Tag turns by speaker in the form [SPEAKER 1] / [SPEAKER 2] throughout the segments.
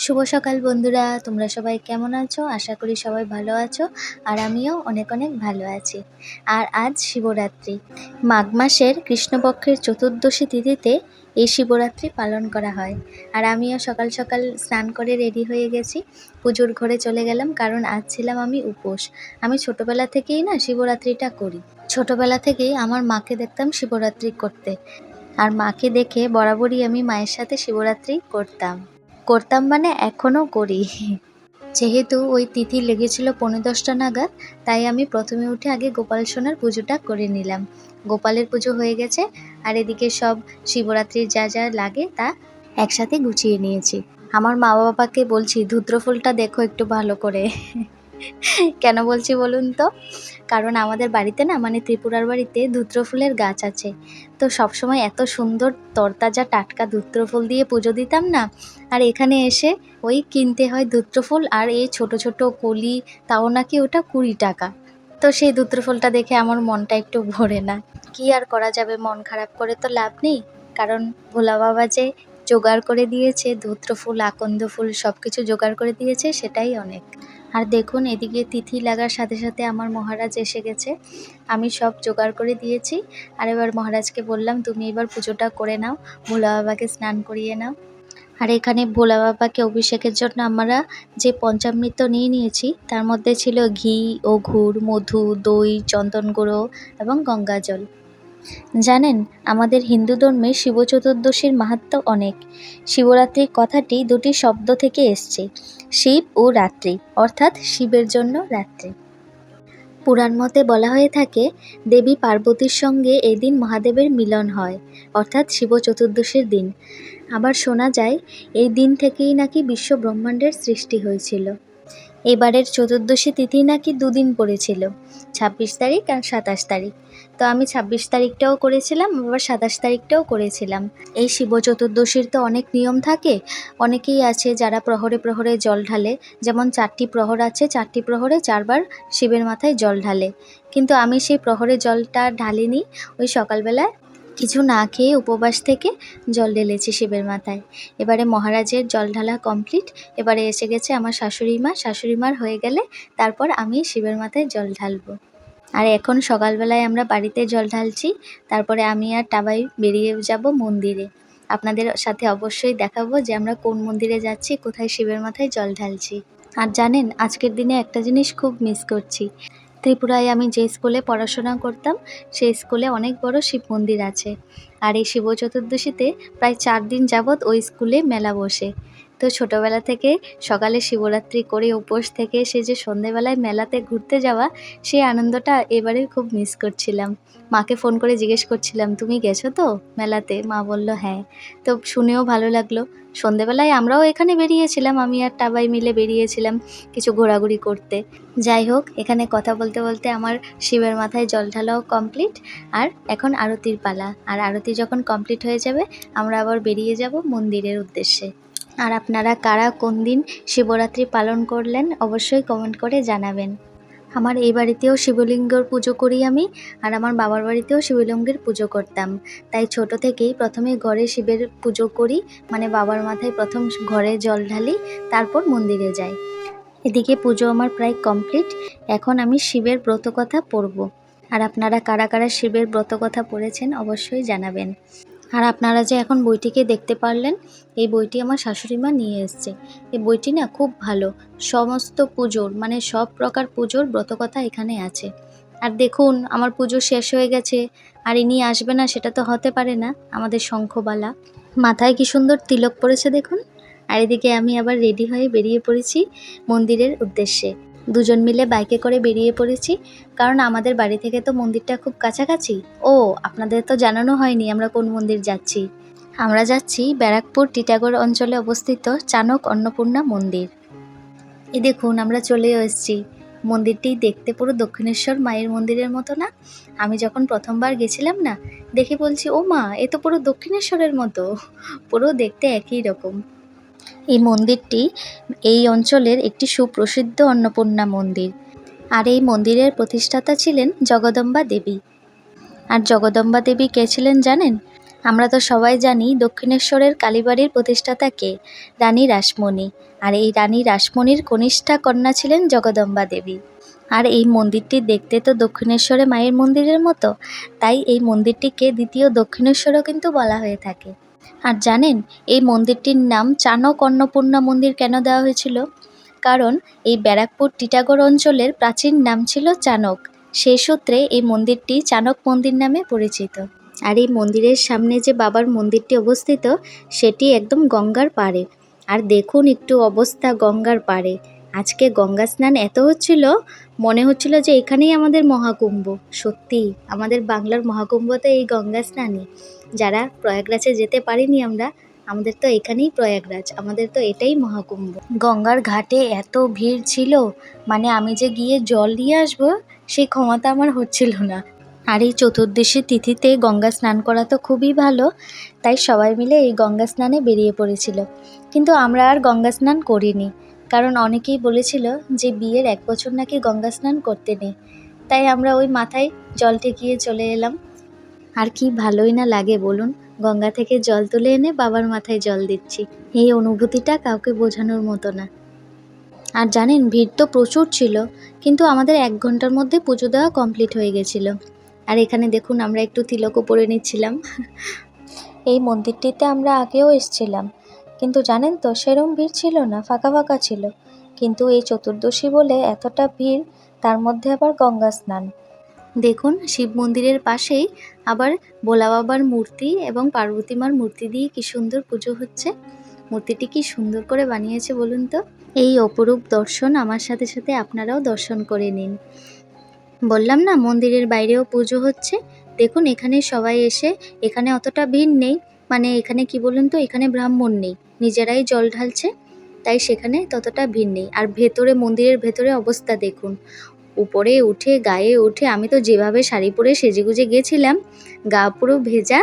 [SPEAKER 1] শুভ সকাল বন্ধুরা, তোমরা সবাই কেমন আছো? আশা করি সবাই ভালো আছো আর আমিও অনেক অনেক ভালো আছি। আর আজ শিবরাত্রি। মাঘ মাসের কৃষ্ণপক্ষের চতুর্দশী তিথিতে এই শিবরাত্রি পালন করা হয়। আর আমিও সকাল সকাল স্নান করে রেডি হয়ে গেছি, পুজোর ঘরে চলে গেলাম কারণ আজ ছিলাম আমি উপোস। আমি ছোটোবেলা থেকেই না শিবরাত্রিটা করি। ছোটোবেলা থেকেই আমার মাকে দেখতাম শিবরাত্রি করতে। আর মাকে দেখে বরাবরই আমি মায়ের সাথে শিবরাত্রি করতাম। করতাম মানে এখনও করি। যেহেতু ওই তিথি লেগেছিল পনেরো দশটা নাগাদ, তাই আমি প্রথমে উঠে আগে গোপাল সোনার পুজোটা করে নিলাম। গোপালের পুজো হয়ে গেছে, আর এদিকে সব শিবরাত্রির যা যা লাগে তা একসাথে গুছিয়ে নিয়েছি। আমার মা বাবাকে বলছি, ধুদ্রফুলটা দেখো একটু ভালো করে। কেন বলছি বলুন তো? কারণ আমাদের বাড়িতে না মানে ত্রিপুরার বাড়িতে ধুত্র ফুলের গাছ আছে। তো সবসময় এত সুন্দর তরতাজা টাটকা ধুত্র ফুল দিয়ে পুজো দিতাম না, আর এখানে এসে ওই কিনতে হয় ধুত্র ফুল, আর এই ছোট ছোট কলি, তাও নাকি ওটা কুড়ি টাকা। তো সেই ধুত্র ফুলটা দেখে আমার মনটা একটু ভরে না। কি আর করা যাবে, মন খারাপ করে তো লাভ নেই। কারণ ভোলা বাবা যে জোগাড় করে দিয়েছে, ধুত্র ফুল, আকন্দ ফুল সব কিছু জোগাড় করে দিয়েছে, সেটাই অনেক। আর দেখুন, এদিকে তিথি লাগার সাথে সাথে আমার মহারাজ এসে গেছে। আমি সব জোগাড় করে দিয়েছি। আর এবার মহারাজকে বললাম, তুমি এবার পুজোটা করে নাও, ভোলা বাবাকে স্নান করিয়ে নাও। আর এখানে ভোলা বাবাকে অভিষেকের জন্য আমরা যে পঞ্চামৃত নিয়ে নিয়েছি, তার মধ্যে ছিল ঘি ও ঘুর মধু, দই, চন্দন গুঁড়ো এবং গঙ্গা জল জানেন, আমাদের হিন্দু ধর্মে শিব চতুর্দশীর মাহাত্ম্য অনেক। শিবরাত্রির কথাটি দুটি শব্দ থেকে এসছে, শিব ও রাত্রি, অর্থাৎ শিবের জন্য রাত্রি। পুরাণ মতে বলা হয়ে থাকে, দেবী পার্বতীর সঙ্গে এদিন মহাদেবের মিলন হয়, অর্থাৎ শিব চতুর্দশীর দিন। আবার শোনা যায়, এই দিন থেকেই নাকি বিশ্ব ব্রহ্মাণ্ডের সৃষ্টি হয়েছিল। এবারের চতুর্দশী তিথি নাকি দুদিন পড়েছিল, ছাব্বিশ তারিখ আর সাতাশ তারিখ। তো আমি ছাব্বিশ তারিখটাও করেছিলাম, আবার সাতাশ তারিখটাও করেছিলাম। এই শিব চতুর্দশীর তো অনেক নিয়ম থাকে, অনেকেই আছে যারা প্রহরে প্রহরে জল ঢালে, যেমন চারটি প্রহর আছে, চারটি প্রহরে চারবার শিবের মাথায় জল ঢালে। কিন্তু আমি সেই প্রহরে জলটা ঢালিনি, ওই সকালবেলায় কিছু না খেয়ে উপবাস থেকে জল ঢেলেছি শিবের মাথায়। এবারে মহারাজের জল ঢালা কমপ্লিট এবারে এসে গেছে আমার শাশুড়ি মা। শাশুড়ি মার হয়ে গেলে তারপর আমি শিবের মাথায় জল ঢালবো। আর এখন সকালবেলায় আমরা বাড়িতে জল ঢালছি। তারপরে আমি আর টাবাই বেরিয়ে যাব মন্দিরে। আপনাদের সাথে অবশ্যই দেখাবো যে আমরা কোন মন্দিরে যাচ্ছি, কোথায় শিবের মাথায় জল ঢালছি। আর জানেন, আজকের দিনে একটা জিনিস খুব মিস করছি। ত্রিপুরায় আমি যে স্কুলে পড়াশোনা করতাম, সেই স্কুলে অনেক বড় শিব মন্দির আছে। আর এই শিব চতুর্দশীতে প্রায় চার দিন যাবৎ ওই স্কুলে মেলা বসে। তো ছোটোবেলা থেকে সকালে শিবরাত্রি করে উপোস থেকে সে যে সন্ধেবেলায় মেলাতে ঘুরতে যাওয়া, সেই আনন্দটা এবারে খুব মিস করছিলাম। মাকে ফোন করে জিজ্ঞেস করছিলাম, তুমি গেছো তো মেলাতে? মা বলল হ্যাঁ। তো শুনেও ভালো লাগল। সন্ধেবেলায় আমরাও এখানে বেরিয়েছিলাম, আমি আর টাবাই মিলে বেরিয়েছিলাম কিছু ঘোরাঘুরি করতে। যাই হোক, এখানে কথা বলতে বলতে আমার শিবের মাথায় জল ঢালাও কমপ্লিট আর এখন আরতির পালা। আর আরতি যখন কমপ্লিট হয়ে যাবে, আমরা আবার বেরিয়ে যাব মন্দিরের উদ্দেশ্যে। আর আপনারা কারা, কোন দিন শিবরাত্রি পালন করলেন অবশ্যই কমেন্ট করে জানাবেন। আমার এই বাড়িতেও শিবলিঙ্গর পুজো করি আমি, আর আমার বাবার বাড়িতেও শিবলিঙ্গের পুজো করতাম। তাই ছোট থেকেই প্রথমে ঘরে শিবের পুজো করি মানে বাবার মাথায় প্রথম ঘরে জল ঢালি, তারপর মন্দিরে যাই। এদিকে পুজো আমার প্রায় কমপ্লিট এখন আমি শিবের ব্রত কথা পড়ব। আর আপনারা কারা কারা শিবের ব্রত কথা পড়েছেন অবশ্যই জানাবেন। আর আপনারা যে এখন বইটিকে দেখতে পারলেন, এই বইটি আমার শাশুড়ি মা নিয়ে এসছে। এই বইটি না খুব ভালো। সমস্ত পুজোর মানে সব প্রকার পুজোর ব্রতকথা এখানে আছে। আর দেখুন, আমার পুজো শেষ হয়ে গেছে। আর ইনি আসবে না, সেটা তো হতে পারে না, আমাদের শঙ্খবালা। মাথায় কি সুন্দর তিলক পড়েছে দেখুন। আর এদিকে আমি আবার রেডি হয়ে বেরিয়ে পড়েছি মন্দিরের উদ্দেশ্যে। দুজন মিলে বাইকে করে বেরিয়ে পড়েছি, কারণ আমাদের বাড়ি থেকে তো মন্দিরটা খুব কাছাকাছি। ও, আপনাদের তো জানানো হয়নি আমরা কোন মন্দির যাচ্ছি। আমরা যাচ্ছি ব্যারাকপুর টিটাগড় অঞ্চলে অবস্থিত চানক অন্নপূর্ণা মন্দির। এ দেখুন, আমরা চলে এসেছি। মন্দিরটি দেখতে পুরো দক্ষিণেশ্বর মায়ের মন্দিরের মতো না? আমি যখন প্রথমবার গেছিলাম না, দেখে বলছি ও মা এ তো পুরো দক্ষিণেশ্বরের মতো। পুরো দেখতে একই রকম। এই মন্দিরটি এই অঞ্চলের একটি সুপ্রসিদ্ধ অন্নপূর্ণা মন্দির। আর এই মন্দিরের প্রতিষ্ঠাতা ছিলেন জগদম্বা দেবী। আর জগদম্বা দেবী কে ছিলেন জানেন? আমরা তো সবাই জানি দক্ষিণেশ্বরের কালীবাড়ির প্রতিষ্ঠাতা কে, রানী রাসমণি। আর এই রানী রাসমণির কনিষ্ঠা কন্যা ছিলেন জগদম্বা দেবী। আর এই মন্দিরটি দেখতে তো দক্ষিণেশ্বরে মায়ের মন্দিরের মতো, তাই এই মন্দিরটিকে দ্বিতীয় দক্ষিণেশ্বরও কিন্তু বলা হয়ে থাকে। আর জানেন, এই মন্দিরটির নাম চানক অন্নপূর্ণা মন্দির কেন দেওয়া হয়েছিল? কারণ এই ব্যারাকপুর টিটাগড় অঞ্চলের প্রাচীন নাম ছিল চানক সেই সূত্রে এই মন্দিরটি চানক মন্দির নামে পরিচিত। আর এই মন্দিরের সামনে যে বাবার মন্দিরটি অবস্থিত, সেটি একদম গঙ্গার পাড়ে। আর দেখুন একটু অবস্থা গঙ্গার পাড়ে। আজকে গঙ্গা স্নান এত হচ্ছিল, মনে হচ্ছিল যে এখানেই আমাদের মহাকুম্ভ। সত্যি, আমাদের বাংলার মহাকুম্ভ তো এই গঙ্গা স্নানই যারা প্রয়াগরাজে যেতে পারিনি আমরা, আমাদের তো এখানেই প্রয়াগরাজ, আমাদের তো এটাই মহাকুম্ভ। গঙ্গার ঘাটে এত ভিড় ছিল মানে আমি যে গিয়ে জল নিয়ে আসব, সেই ক্ষমতা আমার হচ্ছিল না। আর এই চতুর্দশী তিথিতে গঙ্গা স্নান করা তো খুবই ভালো, তাই সবাই মিলে এই গঙ্গা স্নানে বেরিয়ে পড়েছিল। কিন্তু আমরা আর গঙ্গা স্নান করিনি। কারণ অনেকেই বলেছিল যে বিয়ের এক বছর নাকি গঙ্গা স্নান করতে নেই। তাই আমরা ওই মাথায় জল ঠেকিয়ে চলে এলাম। আর কি ভালোই না লাগে বলুন, গঙ্গা থেকে জল তুলে এনে বাবার মাথায় জল দিচ্ছি। এই অনুভূতিটা কাউকে বোঝানোর মতো না। আর জানেন, ভিড় তো প্রচুর ছিল, কিন্তু আমাদের এক ঘণ্টার মধ্যে পুজো দেওয়া কমপ্লিট হয়ে গেছিল। আর এখানে দেখুন, আমরা একটু তিলকও পরে নিচ্ছিলাম। এই মন্দিরটিতে আমরা আগেও এসেছিলাম। কিন্তু জানেন তো, সেরম ভিড় ছিল না, ফাঁকা ফাঁকা ছিল। কিন্তু এই চতুর্দশী বলে এতটা ভিড়, তার মধ্যে আবার গঙ্গা স্নান। দেখুন, শিব মন্দিরের পাশেই আবার ভোলা বাবার মূর্তি এবং পার্বতী মার মূর্তি দিয়ে কি সুন্দর পুজো হচ্ছে। মূর্তিটি কি সুন্দর করে বানিয়েছে বলুন তো? এই অপরূপ দর্শন আমার সাথে সাথে আপনারাও দর্শন করে নিন। বললাম না, মন্দিরের বাইরেও পুজো হচ্ছে। দেখুন, এখানে সবাই এসে, এখানে অতটা ভিড় নেই। মানে এখানে কি বলুন তো, এখানে ব্রাহ্মণ নেই। নিজেরাই জল ঢালছে, তাই সেখানে ততটা ভিড় নেই। আর ভেতরে, মন্দিরের ভেতরে অবস্থা দেখুন। উপরে উঠে, গায়ে উঠে আমি তো যেভাবে শাড়ি পরে সেজেগুজে গেছিলাম, গা পুরো ভেজা।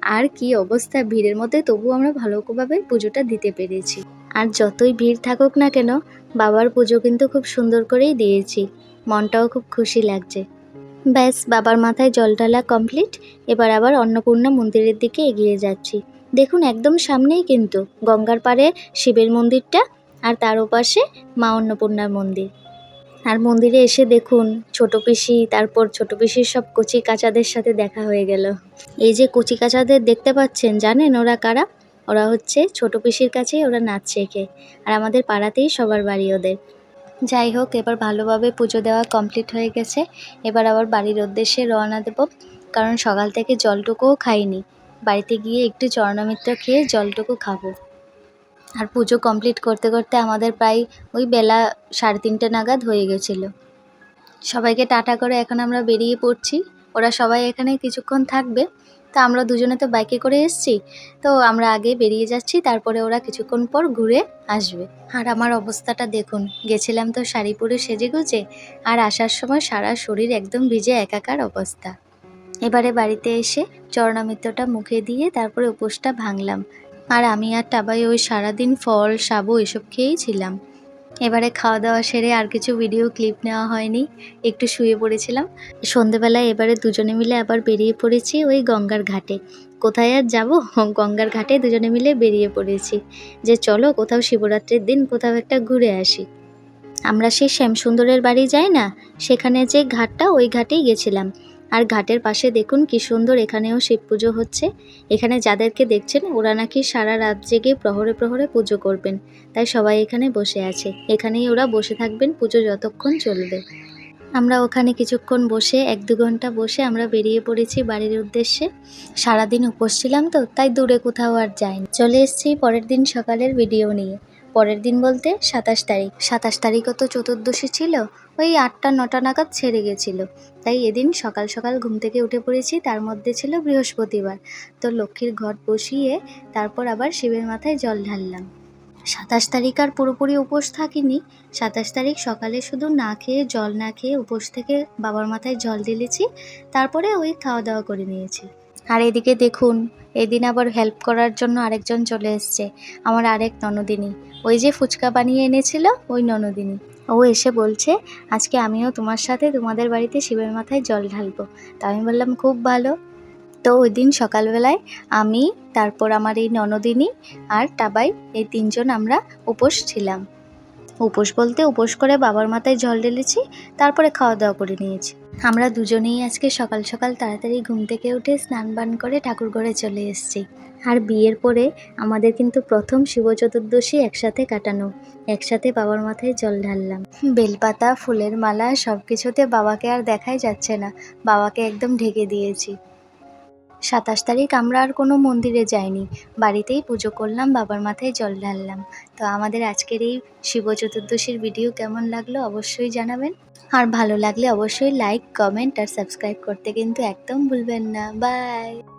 [SPEAKER 1] আর কি অবস্থা ভিড়ের মধ্যে তবু আমরা ভালোভাবে পুজোটা দিতে পেরেছি। আর যতই ভিড় থাকুক না কেন, বাবার পুজো কিন্তু খুব সুন্দর করেই দিয়েছি। মনটাও খুব খুশি লাগছে। ব্যাস, বাবার মাথায় জল ঢালা কমপ্লিট এবার আবার অন্নপূর্ণা মন্দিরের দিকে এগিয়ে যাচ্ছি। দেখুন একদম সামনেই কিন্তু গঙ্গার পাড়ে শিবের মন্দিরটা আর তার ওপাশে মা অন্নপূর্ণার মন্দির। আর মন্দিরে এসে দেখুন ছোট পিসি, তারপর ছোট পিসির সব কচি কাচাদের সাথে দেখা হয়ে গেল। এই যে কচি কাচাদের দেখতে পাচ্ছেন, জানেন ওরা কারা? ওরা হচ্ছে ছোট পিসির কাছেই ওরা নাচ শেখে আর আমাদের পাড়াতেই সবার বাড়ি ওদের। যাই হোক, এবার ভালোভাবে পুজো দেওয়া কমপ্লিট হয়ে গেছে। এবার আবার বাড়ির উদ্দেশ্যে রওনা দেব, কারণ সকাল থেকে জলটুকুও খাইনি। বাড়িতে গিয়ে একটু চরণামিত্র খেয়ে জলটুকু খাব। আর পুজো কমপ্লিট করতে করতে আমাদের প্রায় ওই বেলা সাড়ে তিনটে নাগাদ হয়ে গেছিল। সবাইকে টাটা করে এখন আমরা বেরিয়ে পড়ছি। ওরা সবাই এখানে কিছুক্ষণ থাকবে। তো আমরা দুজনে তো বাইকে করে এসেছি। তো আমরা আগে বেরিয়ে যাচ্ছি, তারপরে ওরা কিছুক্ষণ পর ঘুরে আসবে। আর আমার অবস্থাটা দেখুন, গেছিলাম তো শাড়ি পরে সেজে গুজে আর আসার সময় সারা শরীর একদম ভিজে একাকার অবস্থা। এবারে বাড়িতে এসে চরণামিত্রটা মুখে দিয়ে তারপরে উপোসটা ভাঙলাম। আর আমি আর টাবাই ওই সারাদিন ফল, সাবু এসব খেয়েই ছিলাম। এবারে খাওয়া দাওয়া সেরে আর কিছু ভিডিও ক্লিপ নেওয়া হয়নি। একটু শুয়ে পড়েছিলাম। সন্ধেবেলায় এবারে দুজনে মিলে আবার বেরিয়ে পড়েছি ওই গঙ্গার ঘাটে। কোথায় আর যাব? গঙ্গার ঘাটে দুজনে মিলে বেরিয়ে পড়েছি। যে চলো কোথাও শিবরাত্রির দিন কোথাও একটা ঘুরে আসি। আমরা সেই শ্যামসুন্দরের বাড়ি যাই না? সেখানে যে ঘাটটা ওই ঘাটেই গেছিলাম। আর ঘাটের পাশে দেখুন কি সুন্দর এখানেও শিব পুজো হচ্ছে। এখানে যাদেরকে দেখছেন, ওরা নাকি সারা রাত জেগে প্রহরে প্রহরে পুজো করবেন। তাই সবাই এখানে বসে আছে। এখানেই ওরা বসে থাকবেন, পুজো যতক্ষণ চলবে। আমরা ওখানে কিছুক্ষণ বসে, এক দু ঘণ্টা বসে আমরা বেরিয়ে পড়েছি বাড়ির উদ্দেশ্যে। সারাদিন উপোস ছিলাম তো, তাই দূরে কোথাও আর যাইনি। চলে এসেছি পরের দিন সকালের ভিডিও নিয়ে। পরের দিন বলতে সাতাশ তারিখ। সাতাশ তারিখও তো চতুর্দশী ছিল, ওই আটটা, নটা নাগাদ ছেড়ে গেছিল। তাই এদিন সকাল সকাল ঘুম থেকে উঠে পড়েছি, তার মধ্যে ছিল বৃহস্পতিবার। তো লক্ষ্মীর ঘট বসিয়ে তারপর আবার শিবের মাথায় জল ঢাললাম। সাতাশ তারিখ আর পুরোপুরি উপোস থাকিনি। সাতাশ তারিখ সকালে শুধু না খেয়ে, জল না খেয়ে উপোস থেকে বাবার মাথায় জল ঢেলেছি, তারপরে ওই খাওয়া দাওয়া করে নিয়েছি। আর এদিকে দেখুন, এদিন আবার হেল্প করার জন্য আরেকজন চলে এসছে, আমার আরেক ননদিনী। ওই যে ফুচকা বানিয়ে এনেছিল, ওই ননদিনী। ও এসে বলছে, আজকে আমিও তোমার সাথে তোমাদের বাড়িতে শিবের মাথায় জল ঢালবো। তা আমি বললাম, খুব ভালো। তো ওই দিন সকালবেলায় আমি, তারপর আমার এই ননদিনী আর টাবাই, এই তিনজন আমরা উপোস ছিলাম। উপোস বলতে উপোস করে বাবার মাথায় জল ঢেলেছি, তারপরে খাওয়া দাওয়া করে নিয়েছি। আমরা দুজনেই আজকে সকাল সকাল তাড়াতাড়ি ঘুম থেকে উঠে স্নান বান করে ঠাকুর ঘরে চলে এসেছি। আর বিয়ের পরে আমাদের কিন্তু প্রথম শিব চতুর্দশী একসাথে কাটানো, একসাথে বাবার মাথায় জল ঢাললাম। বেলপাতা, ফুলের মালা সব কিছুতে বাবাকে আর দেখাই যাচ্ছে না, বাবাকে একদম ঢেকে দিয়েছি। সাতাশ তারিখ আমরা আর কোনো মন্দিরে যাইনি। বাড়িতেই পুজো করলাম, বাবার মাথায় জল ঢাললাম। তো আমাদের আজকের এই শিব চতুর্দশীর ভিডিও কেমন লাগল অবশ্যই জানাবেন। আর ভালো লাগলে অবশ্যই লাইক কমেন্ট আর সাবস্ক্রাইব করতে কিন্তু একদম ভুলবেন না। বাই